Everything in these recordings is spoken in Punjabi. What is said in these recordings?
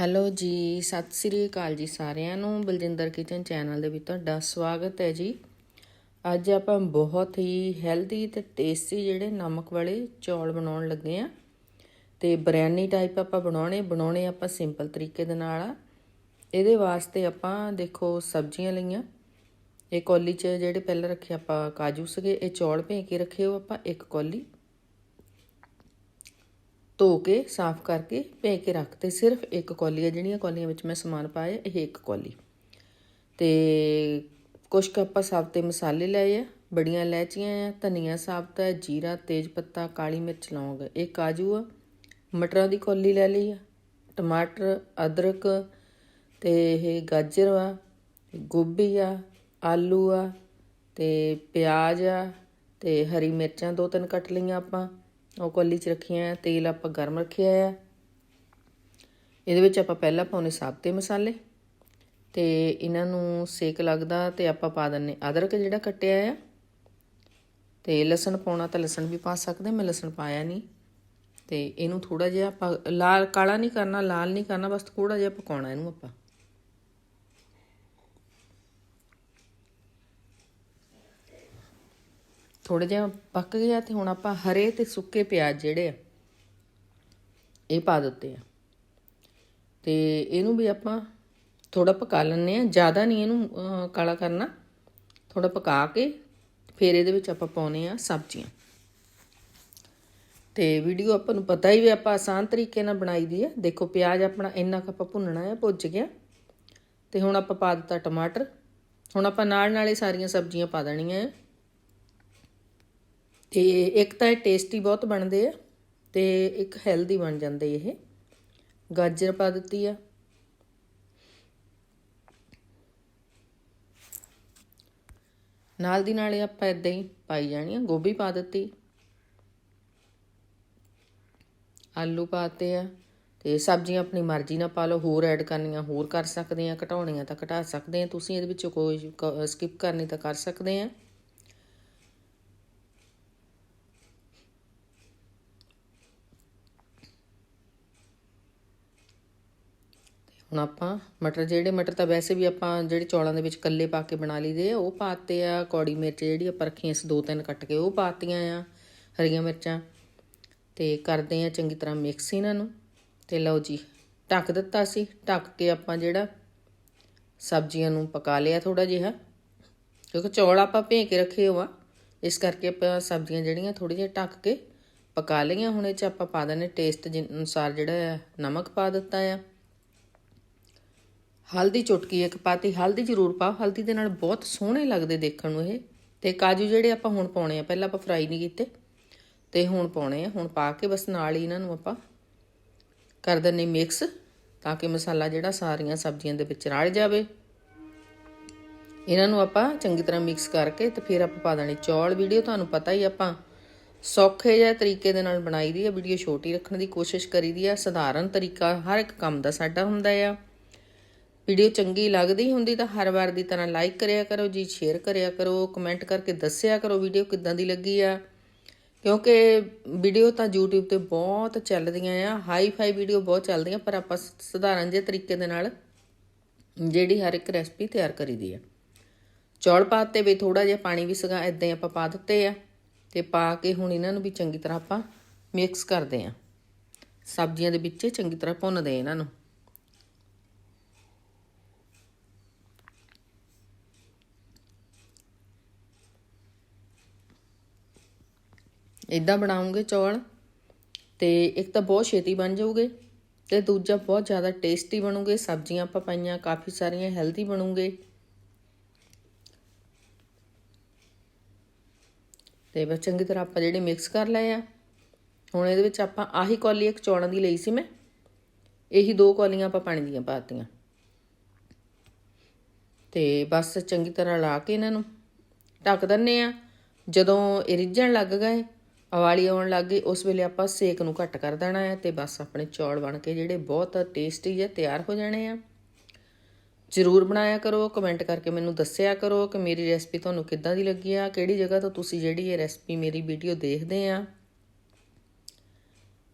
ਹੈਲੋ ਜੀ, ਸਤਿ ਸ੍ਰੀ ਅਕਾਲ ਜੀ ਸਾਰਿਆਂ ਨੂੰ। ਬਲਜਿੰਦਰ ਕਿਚਨ ਚੈਨਲ ਦੇ ਵਿੱਚ ਤੁਹਾਡਾ ਸਵਾਗਤ ਹੈ ਜੀ। ਅੱਜ ਆਪਾਂ ਬਹੁਤ ਹੀ ਹੈਲਦੀ ਤੇ ਟੇਸਟੀ ਜਿਹੜੇ ਨਮਕ ਵਾਲੇ ਚੌਲ ਬਣਾਉਣ ਲੱਗੇ ਆ ਤੇ ਬਿਰਿਆਨੀ ਟਾਈਪ ਆਪਾਂ ਬਣਾਉਣੇ ਬਣਾਉਣੇ ਆਪਾਂ ਸਿੰਪਲ ਤਰੀਕੇ ਦੇ ਨਾਲ ਆ। ਇਹਦੇ ਵਾਸਤੇ ਆਪਾਂ ਦੇਖੋ ਸਬਜ਼ੀਆਂ ਲਈਆਂ। ਇਹ ਕੌਲੀ 'ਚ ਜਿਹੜੇ ਪਹਿਲਾਂ ਰੱਖੇ ਆਪਾਂ ਕਾਜੂ ਸੀਗੇ, ਇਹ ਚੌਲ ਭੇ ਕੇ ਰੱਖੇ, ਉਹ ਆਪਾਂ ਇੱਕ ਕੌਲੀ। ਧੋ ਕੇ, ਸਾਫ਼ ਕਰਕੇ ਭੇ ਕੇ ਰੱਖਤੇ ਸਿਰਫ ਇੱਕ ਕੌਲੀ ਹੈ ਜਿਹੜੀਆਂ ਕੌਲੀਆਂ ਵਿੱਚ ਮੈਂ ਸਮਾਨ ਪਾਇਆ, ਇਹ ਇੱਕ ਕੌਲੀ। ਤੇ ਕੁਛ ਕੁ ਆਪਾਂ ਸਾਬਤੇ ਮਸਾਲੇ ਲਏ ਆ, ਬੜੀਆਂ ਇਲਾਇਚੀਆਂ ਆ, ਧਨੀਆ ਸਾਬਤ ਹੈ ਜੀਰਾ, ਤੇਜ ਪੱਤਾ, ਕਾਲੀ ਮਿਰਚ, ਲੌਂਗ। ਇਹ ਕਾਜੂ ਆ, ਮਟਰਾਂ ਦੀ ਕੌਲੀ ਲੈ ਲਈ ਆ, ਟਮਾਟਰ, ਅਦਰਕ ਤੇ ਇਹ ਗਾਜਰ ਆ, ਗੋਭੀ ਆ, ਆਲੂ ਆ ਤੇ ਪਿਆਜ਼ ਆ ਤੇ ਹਰੀ ਮਿਰਚਾਂ ਦੋ ਤਿੰਨ ਕੱਟ ਲਈਆਂ ਆਪਾਂ। ਉਹ ਕੌਲੀ 'ਚ ਰੱਖੀਆਂ ਤੇਲ ਆਪਾਂ ਗਰਮ ਰੱਖਿਆ ਆ ਇਹਦੇ ਵਿੱਚ ਆਪਾਂ ਪਹਿਲਾਂ ਪਾਉਨੇ ਸਾਬਤੇ ਮਸਾਲੇ ਤੇ ਇਹਨਾਂ ਨੂੰ ਸੇਕ ਲੱਗਦਾ ਤੇ ਆਪਾਂ ਪਾ ਦਿੰਨੇ ਅਦਰਕ ਜਿਹੜਾ ਕੱਟਿਆ ਆ। ਤੇ ਲਸਣ ਪਾਉਣਾ ਤਾਂ ਲਸਣ ਵੀ ਪਾ ਸਕਦੇ, ਮੈਂ ਲਸਣ ਪਾਇਆ ਨਹੀਂ। ਤੇ ਇਹਨੂੰ ਥੋੜਾ ਜਿਹਾ ਆਪਾਂ ਲਾਲ, ਕਾਲਾ ਨਹੀਂ ਕਰਨਾ, ਲਾਲ ਨਹੀਂ ਕਰਨਾ, ਬਸ ਥੋੜਾ ਜਿਹਾ ਪਕਾਉਣਾ ਇਹਨੂੰ ਆਪਾਂ। ਥੋੜਾ ਜਿਹਾ ਪੱਕ ਗਿਆ ਤੇ ਹੁਣ ਆਪਾਂ ਹਰੇ ਤੇ ਸੁੱਕੇ ਪਿਆਜ਼ ਜਿਹੜੇ ਆ, ਇਹ ਪਾ ਦਿੱਤੇ ਆ। ਤੇ ਇਹਨੂੰ ਵੀ ਆਪਾਂ ਥੋੜਾ ਪਕਾ ਲੈਣੇ ਆ ਜ਼ਿਆਦਾ ਨਹੀਂ ਇਹਨੂੰ ਕਾਲਾ ਕਰਨਾ। ਥੋੜਾ ਪਕਾ ਕੇ ਫਿਰ ਇਹਦੇ ਵਿੱਚ ਆਪਾਂ ਪਾਉਨੇ ਆ ਸਬਜ਼ੀਆਂ। ਤੇ ਵੀਡੀਓ ਆਪਾਂ ਨੂੰ ਪਤਾ ਹੀ ਵੀ ਆਪਾਂ ਆਸਾਨ ਤਰੀਕੇ ਨਾਲ ਬਣਾਈ ਦੀ ਆ। ਦੇਖੋ, ਪਿਆਜ਼ ਆਪਣਾ ਇੰਨਾ ਕੁ ਆਪਾਂ ਭੁੰਨਣਾ ਆ, ਭੁੱਜ ਗਿਆ। ਤੇ ਹੁਣ ਆਪਾਂ ਪਾ ਦਿੱਤਾ ਟਮਾਟਰ। ਹੁਣ ਆਪਾਂ ਨਾਲ ਨਾਲੇ ਸਾਰੀਆਂ ਸਬਜ਼ੀਆਂ ਪਾ ਦੇਣੀਆਂ ਆ। ਤੇ ਇੱਕ ਤਾਂ ਇਹ ਟੇਸਟੀ ਬਹੁਤ ਬਣਦੇ ਆ ਤੇ ਇੱਕ ਹੈਲਦੀ ਬਣ ਜਾਂਦੇ ਇਹ। ਗਾਜਰ ਪਾ ਦਿੱਤੀ ਆ। ਨਾਲ ਦੀ ਨਾਲ ਇਹ ਆਪਾਂ ਇਦਾਂ ਹੀ ਪਾਈ ਜਾਣੀ ਆ। ਗੋਭੀ ਪਾ ਦਿੱਤੀ। ਆਲੂ ਪਾਤੇ ਆ ਤੇ ਸਬਜ਼ੀਆਂ ਆਪਣੀ ਮਰਜ਼ੀ ਨਾਲ ਪਾ ਲਓ। ਹੋਰ ਐਡ ਕਰਨੀਆਂ, ਹੋਰ ਕਰ ਸਕਦੇ ਆ। ਘਟਾਉਣੀਆਂ ਤਾਂ ਘਟਾ ਸਕਦੇ ਆ। ਤੁਸੀਂ ਇਹਦੇ ਵਿੱਚ ਕੋਈ ਸਕਿਪ ਕਰਨੀ ਤਾਂ ਕਰ ਸਕਦੇ ਆ। ਹੁਣ ਆਪਾਂ ਮਟਰ, ਜਿਹੜੇ ਮਟਰ ਤਾਂ ਵੈਸੇ ਵੀ ਆਪਾਂ ਜਿਹੜੇ ਚੌਲਾਂ ਦੇ ਵਿੱਚ ਕੱਲੇ ਪਾ ਕੇ ਬਣਾ ਲਈਦੇ ਆ, ਉਹ ਪਾਤੇ ਆ, ਕੌੜੀ ਮਿਰਚ ਜਿਹੜੀ ਆਪਾਂ ਰੱਖੀਆਂ ਸੀ ਦੋ ਤਿੰਨ ਕੱਟ ਕੇ ਉਹ ਪਾਤੀਆਂ ਆ, ਹਰੀਆਂ ਮਿਰਚਾਂ। ਤੇ ਕਰਦੇ ਆ ਚੰਗੀ ਤਰ੍ਹਾਂ ਮਿਕਸ ਇਹਨਾਂ ਨੂੰ। ਤੇ ਲਓ ਜੀ, ਢੱਕ ਦਿੱਤਾ ਸੀ, ਢੱਕ ਕੇ ਆਪਾਂ ਜਿਹੜਾ ਸਬਜ਼ੀਆਂ ਨੂੰ ਪਕਾ ਲਿਆ ਥੋੜਾ ਜਿਹਾ, ਕਿਉਂਕਿ ਚੌਲ ਆਪਾਂ ਭੇ ਕੇ ਰੱਖੇ ਹੋਆ। ਇਸ ਕਰਕੇ ਆਪਾਂ ਸਬਜ਼ੀਆਂ ਜਿਹੜੀਆਂ ਥੋੜੀ ਜਿਹਾ ਢੱਕ ਕੇ ਪਕਾ ਲਈਆਂ, ਹੁਣ ਇਹ ਚ ਆਪਾਂ ਪਾ ਦਨੇ ਟੇਸਟ ਅਨੁਸਾਰ ਜਿਹੜਾ ਨਮਕ ਪਾ ਦਿੱਤਾ ਆ। ਹਲਦੀ ਚੁਟਕੀ ਇੱਕ ਪਾਤੀ, ਹਲਦੀ ਜ਼ਰੂਰ ਪਾਓ। ਹਲਦੀ ਦੇ ਨਾਲ ਬਹੁਤ ਸੋਹਣੇ ਲੱਗਦੇ ਦੇਖਣ ਨੂੰ ਇਹ। ਤੇ ਕਾਜੂ ਜਿਹੜੇ ਆਪਾਂ ਹੁਣ ਪਾਉਣੇ ਆ, ਪਹਿਲਾਂ ਆਪਾਂ ਫਰਾਈ ਨਹੀਂ ਕੀਤੇ। ਤੇ ਹੁਣ ਪਾਉਣੇ ਆ। ਹੁਣ ਪਾ ਕੇ ਬਸ ਨਾਲ ਹੀ ਇਹਨਾਂ ਨੂੰ ਆਪਾਂ ਕਰ ਦਿੰਨੇ ਮਿਕਸ ਤਾਂ ਕਿ ਮਸਾਲਾ ਜਿਹੜਾ ਸਾਰੀਆਂ ਸਬਜ਼ੀਆਂ ਦੇ ਵਿੱਚ ਰਲ ਜਾਵੇ। ਇਹਨਾਂ ਨੂੰ ਆਪਾਂ ਚੰਗੀ ਤਰ੍ਹਾਂ ਮਿਕਸ ਕਰਕੇ ਤੇ ਫਿਰ ਆਪਾਂ ਪਾ ਦੇਣੇ ਚੌਲ। ਵੀਡੀਓ ਤੁਹਾਨੂੰ ਪਤਾ ਹੀ ਆਪਾਂ ਸੌਖੇ ਜਿਹੇ ਤਰੀਕੇ ਦੇ ਨਾਲ ਬਣਾਈ ਦੀ ਹੈ ਵੀਡੀਓ ਛੋਟੀ ਰੱਖਣ ਦੀ ਕੋਸ਼ਿਸ਼ ਕਰੀਦੀ ਆ। ਸਧਾਰਨ ਤਰੀਕਾ ਹਰ ਇੱਕ ਕੰਮ ਦਾ ਸਾਡਾ ਹੁੰਦਾ ਆ। ਵੀਡੀਓ ਚੰਗੀ ਲੱਗਦੀ ਹੁੰਦੀ ਤਾਂ ਹਰ ਵਾਰ ਦੀ ਤਰ੍ਹਾਂ ਲਾਈਕ ਕਰਿਆ ਕਰੋ ਜੀ ਸ਼ੇਅਰ ਕਰਿਆ ਕਰੋ ਕਮੈਂਟ ਕਰਕੇ ਦੱਸਿਆ ਕਰੋ ਵੀਡੀਓ ਕਿੱਦਾਂ ਦੀ ਲੱਗੀ ਆ। ਕਿਉਂਕਿ ਵੀਡੀਓ ਤਾਂ YouTube ਤੇ ਬਹੁਤ ਚੱਲਦੀਆਂ ਆ ਹਾਈ ਫਾਈ ਵੀਡੀਓ ਬਹੁਤ ਚੱਲਦੀਆਂ, ਪਰ ਆਪਾਂ ਸਧਾਰਨ ਜਿਹੇ ਤਰੀਕੇ ਦੇ ਨਾਲ ਜਿਹੜੀ ਹਰ ਇੱਕ ਰੈਸਪੀ ਤਿਆਰ ਕਰੀਦੀ ਆ। ਚੌਲ ਪਾਤੇ ਵੀ ਥੋੜਾ ਜਿਹਾ ਪਾਣੀ ਵੀ ਸਗਾ ਇਦਾਂ ਹੀ ਆਪਾਂ ਪਾ ਦਿੱਤੇ ਆ ਤੇ ਪਾ ਕੇ ਹੁਣ ਇਹਨਾਂ ਨੂੰ ਵੀ ਚੰਗੀ ਤਰ੍ਹਾਂ ਆਪਾਂ ਮਿਕਸ ਕਰਦੇ ਆ। ਸਬਜ਼ੀਆਂ ਦੇ ਵਿੱਚ ਚੰਗੀ ਤਰ੍ਹਾਂ ਭੁੰਨਦੇ ਇਹਨਾਂ ਨੂੰ। ਇਦਾਂ ਬਣਾਉਂਗੇ ਚੌਲ ਤੇ ਇੱਕ ਤਾਂ ਬਹੁਤ ਛੇਤੀ ਬਣ ਜਾਊਗੇ ਤੇ ਦੂਜਾ ਬਹੁਤ ਜ਼ਿਆਦਾ ਟੇਸਟੀ ਬਣੂਗੇ, ਸਬਜ਼ੀਆਂ ਆਪਾਂ ਪਾਈਆਂ, ਕਾਫੀ ਸਾਰੀਆਂ ਹੈਲਦੀ ਬਣੂਗੇ। ਤੇ ਬਸ ਚੰਗੀ ਤਰ੍ਹਾਂ ਆਪਾਂ ਜਿਹੜੇ ਮਿਕਸ ਕਰ ਲਏ ਆ, ਹੁਣ ਇਹਦੇ ਵਿੱਚ ਆਪਾਂ ਆਹੀ ਕੌਲੀ ਇੱਕ ਚੌਲਾਂ ਦੀ ਲਈ ਸੀ ਮੈਂ, ਇਹੀ ਦੋ ਕੌਲੀਆਂ ਆਪਾਂ ਪਾਣੀ ਦੀਆਂ ਪਾਤੀਆਂ ਤੇ ਬਸ ਚੰਗੀ ਤਰ੍ਹਾਂ ਲਾ ਕੇ ਇਹਨਾਂ ਨੂੰ ਢੱਕ ਦਿੰਨੇ ਆ, ਜਦੋਂ ਇਹ ਰਿੱਝਣ ਲੱਗ ਗਏ ਉਵਾਲੀ ਆਉਣ ਲੱਗ ਗਈ। ਉਸ ਵੇਲੇ ਆਪਾਂ ਸੇਕ ਨੂੰ ਘੱਟ ਕਰ ਦੇਣਾ ਹੈ ਤੇ ਬਸ ਆਪਣੇ ਚੌਲ ਬਣ ਕੇ ਜਿਹੜੇ ਬਹੁਤ ਟੇਸਟੀ ਜਿਹੇ ਤਿਆਰ ਹੋ ਜਾਣੇ ਆ। ਜਰੂਰ ਬਣਾਇਆ ਕਰੋ ਕਮੈਂਟ ਕਰਕੇ ਮੈਨੂੰ ਦੱਸਿਆ ਕਰੋ ਕਿ ਮੇਰੀ ਰੈਸਪੀ ਤੁਹਾਨੂੰ ਕਿੱਦਾਂ ਦੀ ਲੱਗੀ ਆ, ਕਿਹੜੀ ਜਗ੍ਹਾ ਤੋਂ ਤੁਸੀਂ ਜਿਹੜੀ ਇਹ ਰੈਸਪੀ ਮੇਰੀ ਵੀਡੀਓ ਦੇਖਦੇ ਆ।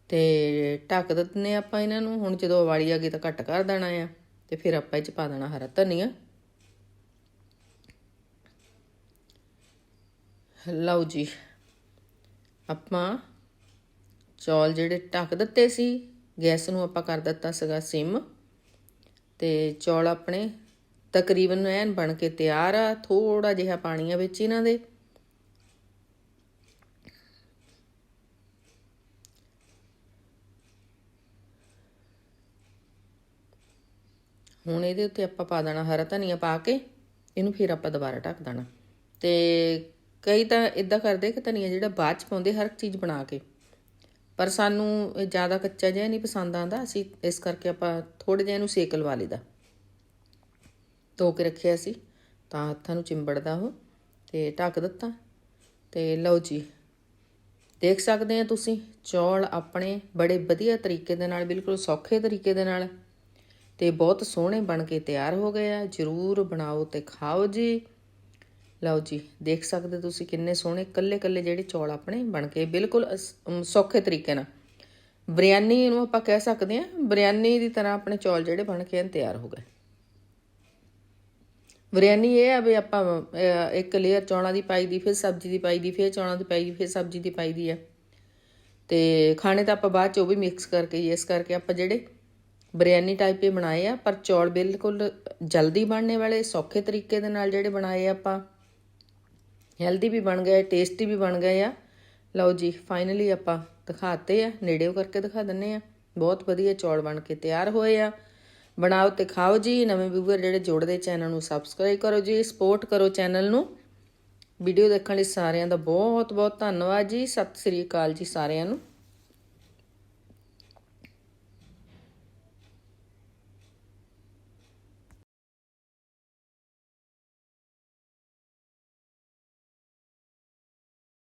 ਤੇ ਢੱਕ ਦਿੰਨੇ ਆਪਾਂ ਇਹਨਾਂ ਨੂੰ। ਹੁਣ ਜਦੋਂ ਉਬਾਲੀ ਆ ਗਈ ਤਾਂ ਘੱਟ ਕਰ ਦੇਣਾ ਆ ਤੇ ਫਿਰ ਆਪਾਂ ਇਹ ਚ ਪਾ ਦੇਣਾ ਹਰਾ ਧਨੀਆ। ਲਓ ਜੀ। ਆਪਾਂ ਚੌਲ ਜਿਹੜੇ ਢੱਕ ਦਿੱਤੇ ਸੀ, ਗੈਸ ਨੂੰ ਆਪਾਂ ਕਰ ਦਿੱਤਾ ਸੀਗਾ ਸਿਮ ਤੇ ਚੌਲ ਆਪਣੇ ਤਕਰੀਬਨ ਐਨ ਬਣ ਕੇ ਤਿਆਰ ਆ ਥੋੜਾ ਜਿਹਾ ਪਾਣੀ ਆ ਵਿੱਚ ਇਹਨਾਂ ਦੇ। ਹੁਣ ਇਹਦੇ ਉੱਤੇ ਆਪਾਂ ਪਾ ਦੇਣਾ ਹਰਾ ਧਨੀਆ ਪਾ ਕੇ, ਇਹਨੂੰ ਫਿਰ ਆਪਾਂ ਦੁਬਾਰਾ ਢੱਕ ਦੇਣਾ ਤੇ ਕਈ ਤਾਂ ਇਦਾਂ ਕਰਦੇ ਕਿ ਧਨੀਆ ਜਿਹੜਾ ਬਾਅਦ ਚ ਪਾਉਂਦੇ, ਹਰ ਇੱਕ ਚੀਜ਼ ਬਣਾ ਕੇ। ਪਰ ਸਾਨੂੰ ਜ਼ਿਆਦਾ ਕੱਚਾ ਜਿਹਾ ਨਹੀਂ ਪਸੰਦ ਆਂਦਾ ਅਸੀਂ ਇਸ ਕਰਕੇ ਆਪਾਂ ਥੋੜਾ ਜਿਹਾ ਇਹਨੂੰ ਸੇਕ ਲਵਾ ਲਈਦਾ। ਧੋ ਕੇ ਰੱਖਿਆ ਸੀ, ਤਾਂ ਹੱਥਾਂ ਨੂੰ ਚਿੰਬੜਦਾ ਉਹ, ਤੇ ਢੱਕ ਦਿੱਤਾ। ਤੇ ਲਓ ਜੀ, ਦੇਖ ਸਕਦੇ ਆ ਤੁਸੀਂ, ਚੌਲ ਆਪਣੇ ਬੜੇ ਵਧੀਆ ਤਰੀਕੇ ਦੇ ਨਾਲ, ਬਿਲਕੁਲ ਸੌਖੇ ਤਰੀਕੇ ਦੇ ਨਾਲ, ਤੇ ਬਹੁਤ ਸੋਹਣੇ ਬਣ ਕੇ ਤਿਆਰ ਹੋ ਗਏ ਆ। ਜਰੂਰ ਬਣਾਓ ਤੇ ਖਾਓ ਜੀ। ਲਓ ਜੀ, ਦੇਖ ਸਕਦੇ ਤੁਸੀਂ ਕਿੰਨੇ ਸੋਹਣੇ ਕੱਲੇ ਕੱਲੇ ਜਿਹੜੇ ਚੌਲ ਆਪਣੇ ਬਣ ਕੇ, ਬਿਲਕੁਲ ਅਸ- ਸੌਖੇ ਤਰੀਕੇ ਨਾਲ। ਬਿਰਿਆਨੀ ਨੂੰ ਆਪਾਂ ਕਹਿ ਸਕਦੇ ਹਾਂ, ਬਿਰਿਆਨੀ ਦੀ ਤਰ੍ਹਾਂ ਆਪਣੇ ਚੌਲ ਜਿਹੜੇ ਬਣ ਕੇ ਤਿਆਰ ਹੋ ਗਏ। ਬਿਰਿਆਨੀ ਇਹ ਆ ਵੀ ਆਪਾਂ ਇੱਕ ਲੇਅਰ ਚੌਲਾਂ ਦੀ ਪਾਈ ਦੀ, ਫਿਰ ਸਬਜ਼ੀ ਦੀ ਪਾਈ ਦੀ, ਫਿਰ ਚੌਲਾਂ ਦੀ ਪਾਈ ਦੀ, ਫਿਰ ਸਬਜ਼ੀ ਦੀ ਪਾਈ ਦੀ ਆ। ਤੇ ਖਾਣੇ ਤਾਂ ਆਪਾਂ ਬਾਅਦ ਚ ਉਹ ਵੀ ਮਿਕਸ ਕਰਕੇ, ਇਸ ਕਰਕੇ ਆਪਾਂ ਜਿਹੜੇ ਬਿਰਿਆਨੀ ਟਾਈਪ ਹੀ ਬਣਾਏ ਆ, ਪਰ ਚੌਲ ਬਿਲਕੁਲ ਜਲਦੀ ਬਣਨੇ ਵਾਲੇ, ਸੌਖੇ ਤਰੀਕੇ ਦੇ ਨਾਲ ਜਿਹੜੇ ਬਣਾਏ ਆਪਾਂ। ਹੈਲਦੀ ਵੀ ਬਣ ਗਏ ਟੇਸਟੀ ਵੀ ਬਣ ਗਏ ਆ। ਲਓ ਜੀ ਫਾਈਨਲੀ ਆਪਾਂ ਦਿਖਾਤੇ ਆ, ਨੇੜਿਓ ਕਰਕੇ ਦਿਖਾ ਦਿੰਨੇ ਆ। ਬਹੁਤ ਵਧੀਆ ਚੌਲ ਬਣ ਕੇ ਤਿਆਰ ਹੋਏ ਆ। ਬਣਾਓ ਤੇ ਖਾਓ ਜੀ, ਨਵੇਂ ਵਿਊਅਰ ਜਿਹੜੇ ਜੁੜਦੇ ਚੈਨਲ ਨੂੰ ਸਬਸਕ੍ਰਾਈਬ ਕਰੋ ਜੀ ਸਪੋਰਟ ਕਰੋ ਚੈਨਲ ਨੂੰ। ਵੀਡੀਓ ਦੇਖਣ ਲਈ ਸਾਰਿਆਂ ਦਾ ਬਹੁਤ ਬਹੁਤ ਧੰਨਵਾਦ ਜੀ। ਸਤਿ ਸ੍ਰੀ ਅਕਾਲ ਜੀ ਸਾਰਿਆਂ ਨੂੰ।